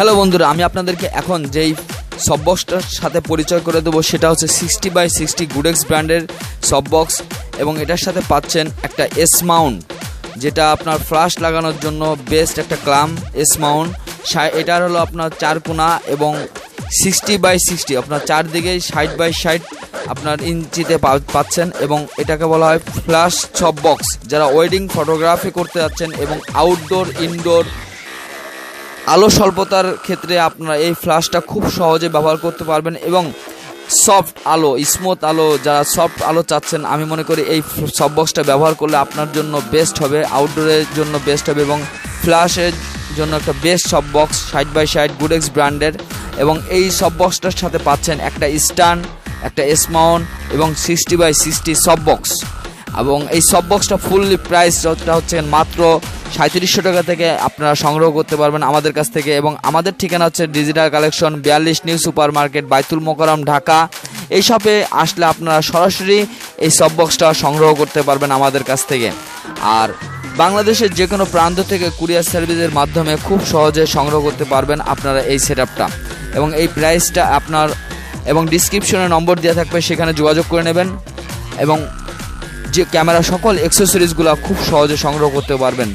Hello বন্ধুরা, আমি আপনাদেরকে এখন যেই সব বক্সটার সাথে পরিচয় করে দেবো, সেটা হচ্ছে সিক্সটি বাই সিক্সটি গুডেক্স ব্র্যান্ডের সব বক্স এবং এটার সাথে পাচ্ছেন একটা এস মাউন্ট যেটা আপনার ফ্লাশ লাগানোর জন্য বেস্ট একটা ক্লাম এস মাউন্ট এটার হলো আপনার চার কোনা এবং সিক্সটি বাই সিক্সটি আপনার চারদিকেই ষাট বাই ষাট আপনার ইঞ্চিতে পাচ্ছেন, এবং এটাকে বলা হয় ফ্লাশ সব বক্স যারা ওয়েডিং ফটোগ্রাফি করতে যাচ্ছেন এবং আউটডোর ইনডোর আলো স্বল্পতার ক্ষেত্রে আপনারা এই ফ্ল্যাশটা খুব সহজে ব্যবহার করতে পারবেন এবং সফট আলো স্মুথ আলো, যারা সফট আলো চাচ্ছেন, আমি মনে করি এই সব বক্সটা ব্যবহার করলে আপনার জন্য বেস্ট হবে আউটডোরের জন্য বেস্ট হবে এবং ফ্ল্যাশের জন্য একটা best sub box side by side Goodex ব্র্যান্ডের এবং এই সব বক্সটার সাথে পাচ্ছেন একটা স্টান, একটা এসমাউন্ট এবং সিক্সটি বাই সিক্সটি সব বক্স। এবং এই সব বক্সটা ফুললি প্রাইস যতটা হচ্ছে মাত্র সাঁত্রিশশো টাকা থেকে আপনারা সংগ্রহ করতে পারবেন আমাদের কাছ থেকে এবং আমাদের ঠিকানা হচ্ছে ডিজিটাল কালেকশন বিয়াল্লিশ new super market Baitul Mukarram, Dhaka. এই শপে আসলে আপনারা সরাসরি এই সব বক্সটা সংগ্রহ করতে পারবেন আমাদের কাছ থেকে। আর বাংলাদেশের যে কোনো প্রান্ত থেকে কুরিয়ার সার্ভিসের মাধ্যমে খুব সহজে সংগ্রহ করতে পারবেন আপনারা এই সেট এবং এই প্রাইসটা আপনার এবং ডিসক্রিপশনে নম্বর দেওয়া থাকবে, সেখানে যোগাযোগ করে নেবেন। এবং যে ক্যামেরা সকল অ্যাক্সেসরিজগুলো খুব সহজে সংগ্রহ করতে পারবেন।